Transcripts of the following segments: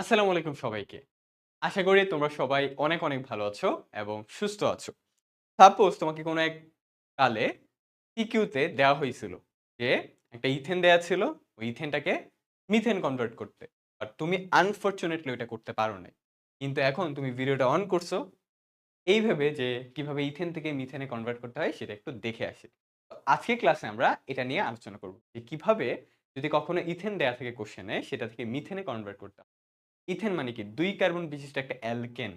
আসসালামু আলাইকুম সবাইকে। আশা করি তোমরা সবাই অনেক, অনেক ভালো আছো এবং সুস্থ আছো। সাপোজ তোমাকে কোনো এক কালে পিকিউতে দেওয়া হয়েছিল যে একটা ইথেন দেয়া ছিল, ওই ইথেনটাকে মিথেন কনভার্ট করতে। আর তুমি আনফরচুনেটলি ওইটা করতে পারো নাই। কিন্তু এখন তুমি ভিডিওটা অন করছ এই ভেবে যে কীভাবে ইথেন থেকে মিথেনে কনভার্ট করতে হয় সেটা একটু দেখে আসি। তো আজকের ক্লাসে আমরা এটা নিয়ে আলোচনা করব। যে কীভাবে যদি কখনো ইথেন দেয়া থাকে কোয়েশ্চেনে সেটা থেকে মিথেনে কনভার্ট করতে। ইথেন মানে কি? দুই কার্বন বিশিষ্ট একটা অ্যালকেন।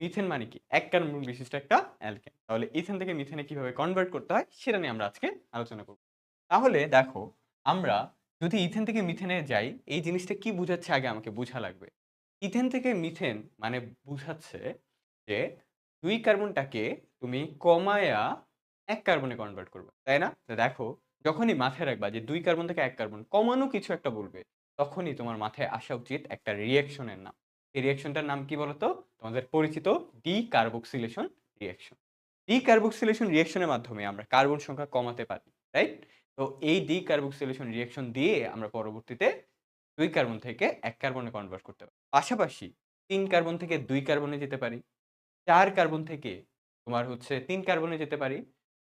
মিথেন মানে কি? এক কার্বন বিশিষ্ট একটা অ্যালকেন। তাহলে ইথেন থেকে মিথেনে কীভাবে কনভার্ট করতে হয় সেটা নিয়ে আমরা আজকে আলোচনা করব। তাহলে দেখো, আমরা যদি ইথেন থেকে মিথেনে যাই, এই জিনিসটা কি বুঝাচ্ছে আগে আমাকে বুঝা লাগবে। ইথেন থেকে মিথেন মানে বুঝাচ্ছে যে দুই কার্বনটাকে তুমি কমায়া এক কার্বনে কনভার্ট করবে তাই না? দেখো, যখনই মাথায় রাখবা যে দুই কার্বন থেকে এক কার্বন, কমানো কিছু একটা বলবে তখনই তোমার মাথায় আসা উচিত একটা রিঅ্যাকশনের নাম। এই রিঅ্যাকশনটার নাম কি বলতো? তোমাদের পরিচিত ডিকার্বক্সিলেশন ডি কার্বক্সিলেশন রিঅ্যাকশনের মাধ্যমে আমরা কার্বন সংখ্যা কমাতে পারি। রাইট? তো এই ডিকার্বক্সিলেশন রিঅ্যাকশন দিয়ে আমরা পরবর্তীতে দুই কার্বন থেকে এক কার্বনে কনভার্ট করতে পারি। পাশাপাশি তিন কার্বন থেকে দুই কার্বনে যেতে পারি। চার কার্বন থেকে তোমার হচ্ছে তিন কার্বনে যেতে পারি।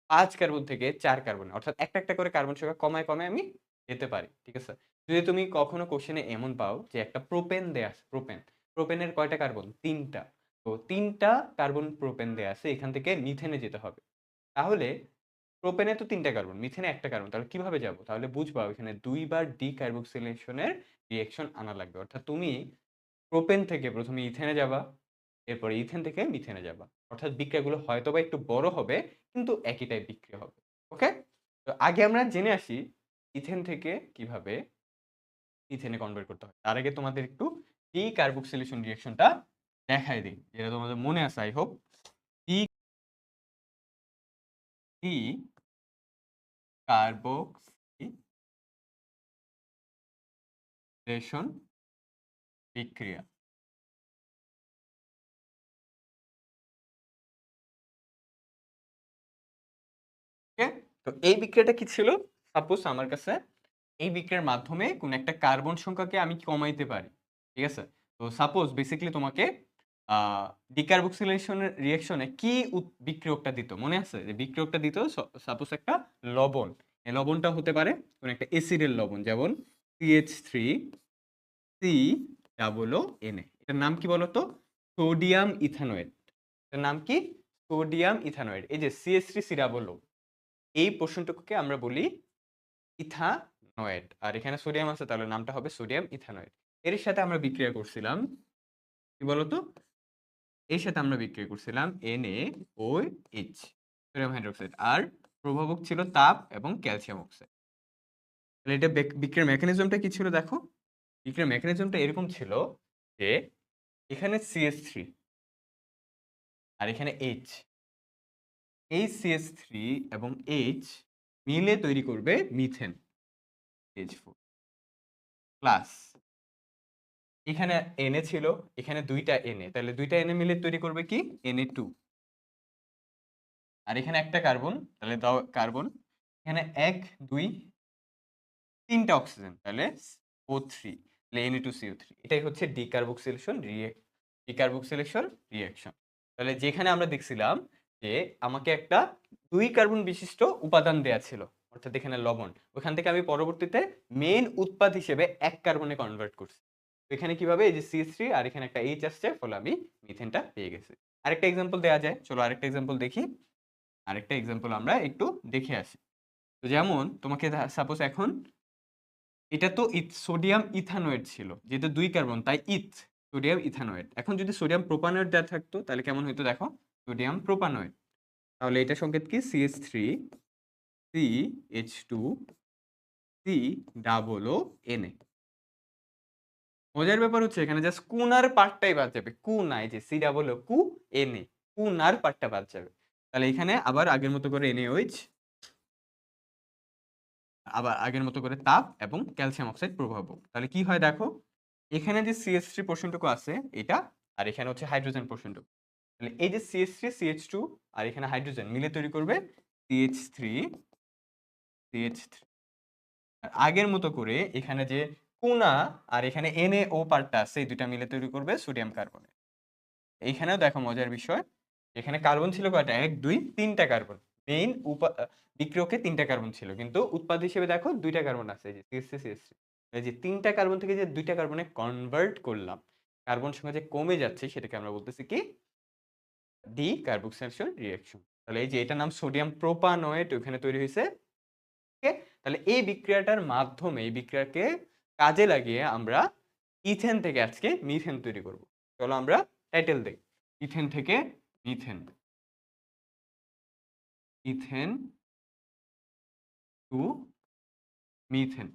পাঁচ কার্বন থেকে চার কার্বনে। অর্থাৎ একটা, একটা করে কার্বন সংখ্যা কমায়, কমায় আমি যেতে পারি। ঠিক আছে? যদি তুমি কখনো কোয়েশ্চেনে এমন পাও যে একটা প্রোপেন দেয়া আছে, প্রোপেন। প্রোপেনের কয়টা কার্বন? তিনটা তো তিনটা কার্বন প্রোপেন দেয়া আছে। এখান থেকে মিথেনে যেতে হবে। তাহলে প্রোপেনে তো তিনটা কার্বন, মিথেনে ১ টা কার্বন। তাহলে কীভাবে যাব? তাহলে বুঝবা ওইখানে ২ বার ডিকার্বক্সিলেশনের রিঅ্যাকশন আনা লাগবে। অর্থাৎ তুমি প্রোপেন থেকে প্রথমে ইথেনে যাবা, এরপরে ইথেন থেকে মিথেনে যাবা। অর্থাৎ বিক্রিয়াগুলো হয়তো বা একটু বড় হবে কিন্তু একই টাইপ বিক্রিয়া হবে। ওকে? তো আগে আমরা জেনে আসি ইথেন থেকে কীভাবে ইথেনে কনভার্ট করতে হয়। তার আগে তোমাদের একটু ডিকার্বক্সিলেশন রিঅ্যাকশনটা দেখায় দেই। যেটা তোমাদের মনে আছে I hope. De decarboxylation বিক্রিয়া। তো এই বিক্রিয়াটা কি ছিল? সাপোজ আমার কাছে এই বিক্রিয়ার মাধ্যমে কোন একটা কার্বন সংখ্যাকে আমি কমাইতে পারি। ঠিক আছে? তো সাপোজ বেসিক্যালি তোমাকে ডিকার্বক্সিলেশনের রিঅ্যাকশনে কি বিক্রিয়কটা দিত? মনে আছে? যে বিক্রিয়কটা দিত সাপোজ একটা লবণ। এই লবণটা হতে পারে কোন একটা অ্যাসিডের লবণ, যেমন CH3 COO Na এটার নাম কি বলতো? Sodium ethanoate. এটার নাম কি? Sodium ethanoate. এই যে CH3 COO এই পোরশনটুকুকে আমরা বলি ইথানয়েড। আর এখানে সোডিয়াম আছে, তাহলে নামটা হবে সোডিয়াম ইথানয়েড। এর সাথে আমরা বিক্রিয়া করছিলাম, কি বলতো? এর সাথে আমরা বিক্রিয়া করছিলাম NaOH সোডিয়াম হাইড্রোক্সাইড। আর প্রভাবক ছিল তাপ এবং ক্যালসিয়াম অক্সাইড। তাহলে এটা বিক্রিয়ার মেকানিজমটা কি ছিল দেখো? বিক্রিয়ার মেকানিজমটা এরকম ছিল যে এখানে সিএস থ্রি আর এখানে এইচ এই CH3 এবং এইচ মিলে তৈরি করবে মিথেন H4 প্লাস এখানে Na ছিল, এখানে ২ টা Na তাহলে ২ টা Na মিলে তৈরি করবে কি? Na2 আর এখানে একটা কার্বন তাহলে দাও কার্বন। এখানে এক দুই তিনটা অক্সিজেন তাহলে ও থ্রি তাহলে Na2CO3 এটাই হচ্ছে ডিকার্বক্সিলেশন রিঅ্যাক ডিকার্বক্সিলেশন রিঅ্যাকশন। তাহলে যেখানে আমরা দেখছিলাম যে আমাকে একটা দুই কার্বন বিশিষ্ট উপাদান দেয়া ছিল। অর্থাৎ এখানে লবণ। ওখান থেকে আমি পরবর্তীতে মেইন উৎপাদ হিসেবে এক কার্বনে কনভার্ট করছি। এখানে কীভাবে এই যে সি থ্রি আর এখানে একটা এইচ আসছে, ফলে আমি মিথেনটা পেয়ে গেছি। আরেকটা এক্সাম্পল দেওয়া যায়। চলো আরেকটা এক্সাম্পল দেখি। আরেকটা এক্সাম্পল আমরা একটু দেখে আসি। তো যেমন তোমাকে সাপোজ এখন এটা তো ইথ সোডিয়াম ইথানয়েড ছিল। যেহেতু দুই কার্বন তাই ইথ সোডিয়াম ইথানয়েড। এখন যদি সোডিয়াম প্রোপানয়েড দেওয়া থাকতো, তাহলে কেমন হইতো দেখো? Sodium propanoate. তাহলে এটার সংকেত কি? CH3 CH2 COONA মজার ব্যাপার হচ্ছে এখানে জাস্ট কুনার পার্টটাই বাদ যাবে। কুনা এই যে COO NA কুনার পার্টটা বাদ যাবে। তাহলে এখানে আবার আগের মতো করে NaOH আবার আগের মতো করে তাপ এবং ক্যালসিয়াম অক্সাইড প্রভাবক। তাহলে কি হয় দেখো? এখানে যে CH3 পোরশনটুকু আছে, এটা আর এখানে হচ্ছে হাইড্রোজেন পোরশনটুকু। তাহলে এই যে CH3 CH2 আর এখানে হাইড্রোজেন মিলে তৈরি করবে CH3 CH3 আর আগের মতো করে এখানে যে কোনা আর এখানে NaO পার্টটা আছে এই দুইটা মিলে তৈরি করবে সোডিয়াম কার্বনেট। এইখানেও দেখো মজার বিষয়। এখানে কার্বন ছিল কয়টা? এক দুই তিনটা কার্বন। মেইন উপা বিক্রিয়কে ৩ টা কার্বন ছিল। কিন্তু উৎপাদ হিসেবে দেখো দুইটা কার্বন আছে এই যে CH3 CH3 এই যে তিনটা কার্বন থেকে যে দুইটা কার্বনে কনভার্ট করলাম, কার্বন সংখ্যা যে কমে যাচ্ছে সেটাকে আমরা বলতেছি কি? De decarboxylation reaction. তাহলে এই যে এটার নাম সোডিয়াম প্রোপানয়েট ওখানে তৈরি হইছে। তাহলে এই বিক্রিয়াটার মাধ্যমে, এই বিক্রিয়াকে কাজে লাগিয়ে আমরা ইথেন থেকে আজকে মিথেন তৈরি করব। চলো আমরা টাইটেল দেই। ইথেন থেকে মিথেন। Ethane to methane.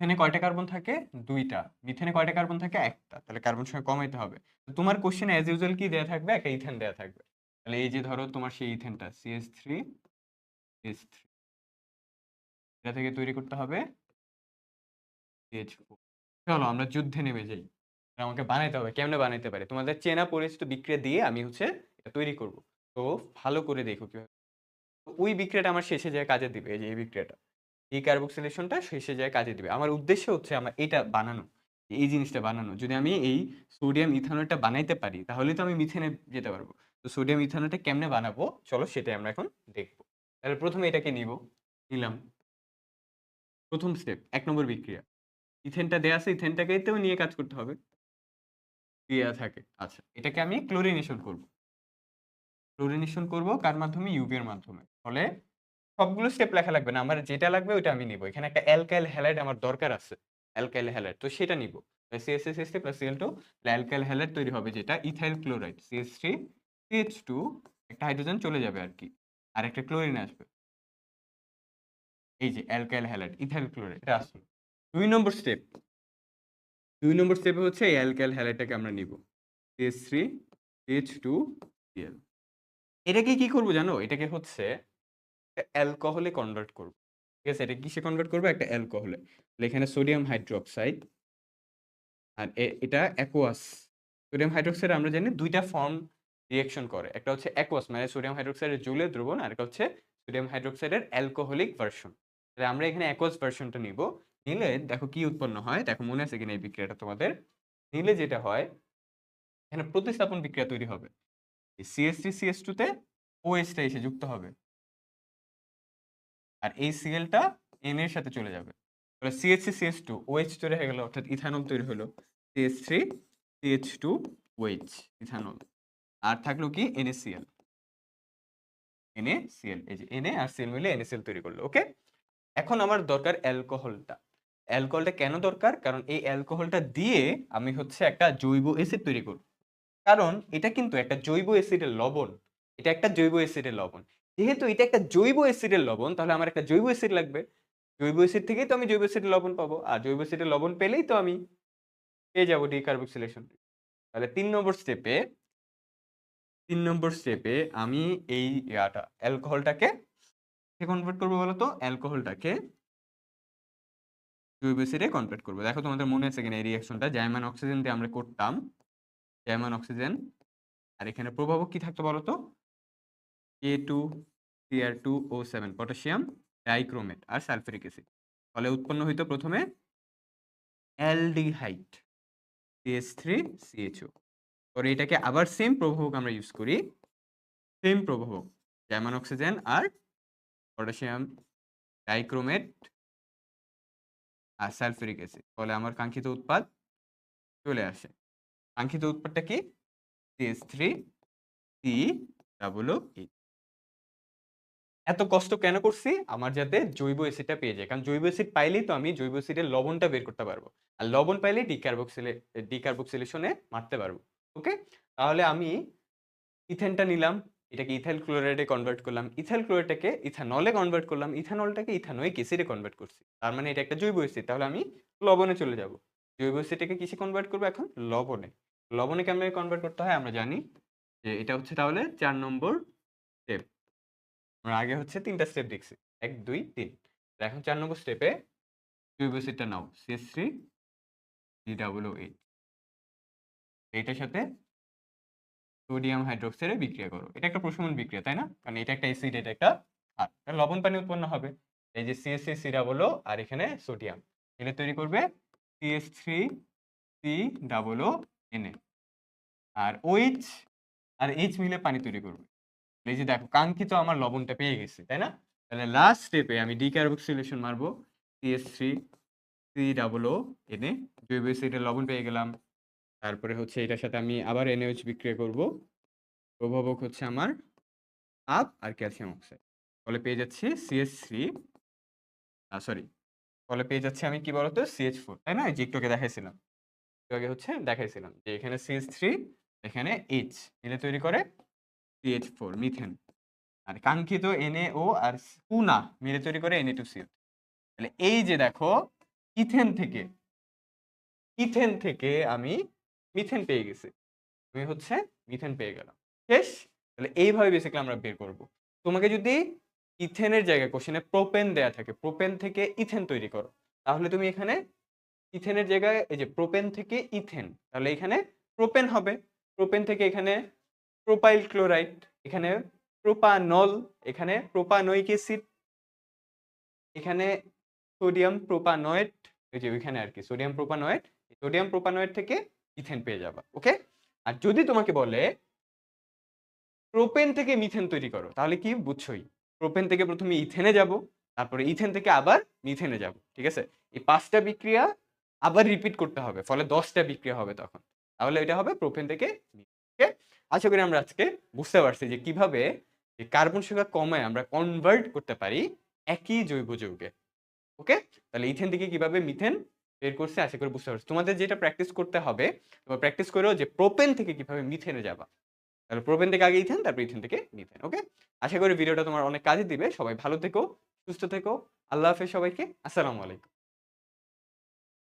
ইথেনে কয়টা কার্বন থাকে? দুইটা মিথেনে কয়টা কার্বন থাকে? একটা তাহলে কার্বন সংখ্যা কমাইতে হবে। তোমার কোয়েশ্চেনে অ্যাজ ইউজুয়াল কি দেয়া থাকবে? একটা ইথেন দেয়া থাকবে। তাহলে এই যে ধরো তোমার সেই ইথেনটা CH3 CH3 এটা থেকে তৈরি করতে হবে চলো আমরা যুদ্ধে নেমে যাই। আমাকে বানাইতে হবে। কেমনে বানাইতে পারে তোমাদের চেনা পরিচিত বিক্রিয়া দিয়ে আমি হচ্ছে এটা তৈরি করব। তো ভালো করে দেখো কীভাবে ওই বিক্রিয়াটা আমার শেষে যায় কাজে দিবে। এই যে এই বিক্রিয়াটা। এই কার্বক্সিলেশনটা শেষে যায় কাজে দিবে। আমার উদ্দেশ্য হচ্ছে আমার এটা বানানো। এই জিনিসটা বানানো। যদি আমি এই সোডিয়াম ইথানলটা বানাইতে পারি, তাহলে তো আমি মিথেনে যেতে পারব তো সোডিয়াম ইথানলটা কেমনে বানাবো? চলো সেটাই আমরা এখন দেখব। তাহলে ১ম এ এটাকে নিবো। নিলাম। ১ম স্টেপ ১ নম্বর বিক্রিয়া। ইথেনটা দেয়া আছে ইথেনটাকেতেও নিয়ে কাজ করতে হবে। ক্রিয়া থাকে। আচ্ছা এটাকে আমি ক্লোরিনেশন করব। ক্লোরিনেশন করব কার মাধ্যমে? ইউভি এর মাধ্যমে। ফলে সবগুলো স্টেপ লেখা লাগবে না। আমার যেটা লাগবে ওইটা আমি নিবো। এখানে একটা অ্যালকাইল হ্যালাইড আমার দরকার আছে। Alkyl halide. তো সেটা নিবো। CH3CH3 plus Cl2 alkyl halide তৈরি হবে যেটা ইথাইল ক্লোরাইড CH3 CH2 একটা হাইড্রোজেন চলে যাবে আর কি আর একটা ক্লোরিন আসবে। এই যে অ্যালকাইল হ্যালাইড, ইথাইল ক্লোরাইড এটা আসলো। ২ নম্বর স্টেপ। দুই নম্বর স্টেপে হচ্ছে এই অ্যালকাইল হ্যালাইডটাকে আমরা নিবো। CH3 CH2 Cl এটাকে কি করব জানো? এটাকে হচ্ছে অ্যালকোহলে কনভার্ট করব। ঠিক আছে? এটা কিসে কনভার্ট করব? একটা অ্যালকোহলে। এখানে সোডিয়াম হাইড্রোক্সাইড আর এটা অ্যাকোয়াস। সোডিয়াম হাইড্রোক্সাইড আমরা জানি দুইটা ফর্ম রিঅ্যাকশন করে। একটা হচ্ছে অ্যাকোয়াস মানে সোডিয়াম হাইড্রোক্সাইডের জলীয় দ্রবণ, আর একটা হচ্ছে সোডিয়াম হাইড্রোক্সাইডের অ্যালকোহলিক ভার্সন। তাহলে আমরা এখানে অ্যাকোয়াস ভার্সনটা নিব নিলে দেখো কি উৎপন্ন হয়? দেখো মনে আছে কিনা এই বিক্রিয়াটা তোমাদের? নিলে যেটা হয়, এখানে প্রতিস্থাপন বিক্রিয়া তৈরি হবে। এই CH3 CH2 তে OH টা এসে যুক্ত হবে। আর এই সিএলটা এন এর সাথে চলে যাবে। তাহলে CH3 CH2 OH তৈরি হয়ে গেল, অর্থাৎ ইথানল তৈরি হলো। CH3 CH2 OH ethanol. আর থাকল কি NaCl। NaCl এই যে Na আর Cl মিলে NaCl তৈরি করল। ওকে? এখন আমার দরকার অ্যালকোহলটা। অ্যালকোহলটা কেন দরকার? কারণ এই অ্যালকোহলটা দিয়ে আমি হচ্ছে একটা জৈব অ্যাসিড তৈরি করব। কারণ এটা কিন্তু একটা জৈব অ্যাসিডের লবণ। এটা একটা জৈব অ্যাসিডের লবণ। যেহেতু এটা একটা জৈব অ্যাসিডের লবণ, তাহলে আমার একটা জৈব অ্যাসিড লাগবে। জৈব অ্যাসিড থেকেই তো আমি জৈব অ্যাসিডের লবণ পাবো। আর জৈব অ্যাসিডের লবণ পেলেই তো আমি পেয়ে যাব ডিকার্বক্সিলেশন। তাহলে তিন নম্বর স্টেপে তিন নম্বর স্টেপে আমি এই ইয়াটা, অ্যালকোহলটাকে কনভার্ট করব বলো তো? অ্যালকোহলটাকে জৈব অ্যাসিডে কনভার্ট করব দেখো তোমাদের মনে আছে কিনা এই রিঅ্যাকশনটা? জার্মান অক্সিজেন দিয়ে আমরা করতাম। German oxygen. আর এখানে প্রভাবক কি থাকতো বলো তো? K2Cr2O7 পটাশিয়াম ডাইক্রোমেট আর সালফিউরিক অ্যাসিড। ফলে উৎপন্ন হইতো ১ম এ অ্যালডিহাইড CH3CHO পরে এটাকে আবার সেম প্রভাবক আমরা ইউজ করি। সেম প্রভাবক। জার্মান অক্সিজেন আর পটাশিয়াম ডাইক্রোমেট আর সালফিউরিক অ্যাসিড। ফলে আমার কাঙ্ক্ষিত উৎপাদ চলে আসে। কাঙ্ক্ষিত উৎপাদটা কি? CH3COOH এত কষ্ট কেন করছি? আমার যাতে জৈব অ্যাসিডটা পেয়ে যায় কারণ জৈব অ্যাসিড পাইলেই তো আমি জৈব অ্যাসিডের লবণটা বের করতে পারব। আর লবণ পাইলেই ডিকার্বক্সিলে ডিকার্বক্সিলেশনে মারতে পারব। ওকে? তাহলে আমি ইথেনটা নিলাম। এটাকে ইথাইল ক্লোরাইডে কনভার্ট করলাম। ইথাইল ক্লোরাইডটাকে ইথানলে কনভার্ট করলাম। ইথানলটাকে ইথানোয়িক অ্যাসিডে কনভার্ট করছি। তার মানে এটা একটা জৈব অ্যাসিড। তাহলে আমি লবণে চলে যাব। জৈব অ্যাসিডটাকে কিসে কনভার্ট করব এখন? লবণে। লবণে কেমনে কনভার্ট করতে হয় আমরা জানি। যে এটা হচ্ছে তাহলে চার নম্বর। আমরা আগে হচ্ছে ৩ টা স্টেপ দেখছি। ১, ২, ৩ এখন চার নম্বর স্টেপে অ্যাসিডটা নাও। CH3 COOH এইটার সাথে সোডিয়াম হাইড্রোক্সাইডে বিক্রিয়া করো। এটা একটা প্রশমন বিক্রিয়া, তাই না? কারণ এটা একটা অ্যাসিড এটা একটা আর লবণ পানি উৎপন্ন হবে এই যে সিএসসি সি ডাবল ও আর এখানে সোডিয়াম এটা তৈরি করবে CS three C double O NA আর ওইচ আর এইচ মিলে পানি তৈরি করবে এই যে দেখো, কাঙ্ক্ষিত আমার লবণটা পেয়ে গেছি, তাই না? তাহলে লাস্ট স্টেপে আমি ডি কার্বক্সিলেশন মারবো CS three C double O এনে জৈব অ্যাসিডের লবণ পেয়ে গেলাম। তারপরে হচ্ছে এটার সাথে আমি আবার এনএইচ বিক্রিয়া করব। প্রভাবক হচ্ছে আমার আপ আর ক্যালসিয়াম অক্সাইড ফলে পেয়ে যাচ্ছি সিএস থ্রি সরি ফলে পেয়ে যাচ্ছি আমি কি বলতো? সিএইচ ফোর তাই না? যে একটু আগে দেখাইছিলাম। একটু আগে হচ্ছে দেখাইছিলাম যে এখানে সিএইচ থ্রি এখানে এইচ মিলে তৈরি করে সিএইচ ফোর মিথেন আর কাঙ্ক্ষিত এনএও আর পুনা মিলে তৈরি করে এনএ টু সিএল তাহলে এই যে দেখো, ইথেন থেকে ইথেন থেকে আমি মিথেন পেয়ে গেছি। আমি হচ্ছে মিথেন পেয়ে গেলাম। শেষ তাহলে এইভাবে বেসিক্যালি আমরা বের করব। তোমাকে যদি ইথেনের জায়গায় কোশ্চেনে প্রোপেন দেয়া থাকে প্রোপেন থেকে ইথেন তৈরি করো। তাহলে তুমি এখানে ইথেনের জায়গায়, এই যে প্রোপেন থেকে ইথেন, তাহলে এখানে প্রোপেন হবে। প্রোপেন থেকে এখানে প্রোপাইল ক্লোরাইড এখানে প্রোপানল, এখানে প্রোপানোইক অ্যাসিড এখানে সোডিয়াম প্রোপানয়েড, এই যে ওইখানে আর কি, সোডিয়াম প্রোপানয়েড সোডিয়াম প্রোপানয়েড থেকে ইথেন পেয়ে যাবা, ওকে? আর যদি তোমাকে বলে প্রোপেন থেকে মিথেন তৈরি করো, তাহলে কি বুঝছোই? প্রোপেন থেকে প্রথমে ইথেনে যাব, তারপরে ইথেন থেকে আবার মিথেনে যাব, ঠিক আছে? এই পাঁচটা বিক্রিয়া আবার রিপিট করতে হবে, ফলে দশটা বিক্রিয়া হবে তখন, তাহলে এটা হবে প্রোপেন থেকে ওকে? আশা করি আমরা আজকে বুঝতে পারছি যে কীভাবে কার্বন সংখ্যা কমায় আমরা কনভার্ট করতে পারি একই জৈব যৌগে। ওকে তাহলে ইথেন থেকে কীভাবে মিথেন বের করছে আশা করি বুঝতে পারছি। তোমাদের যেটা প্র্যাকটিস করতে হবে, তোমার প্র্যাকটিস করো যে প্রোপেন থেকে কীভাবে মিথেনে যাবা। তাহলে প্রোপেন থেকে আগে ইথেন, তারপর ইথেন থেকে মিথেন ওকে আশা করি ভিডিওটা তোমার অনেক কাজে দিবে। সবাই ভালো থেকো, সুস্থ থেকো। আল্লাহ হাফেজ সবাইকে। আসসালামু আলাইকুম।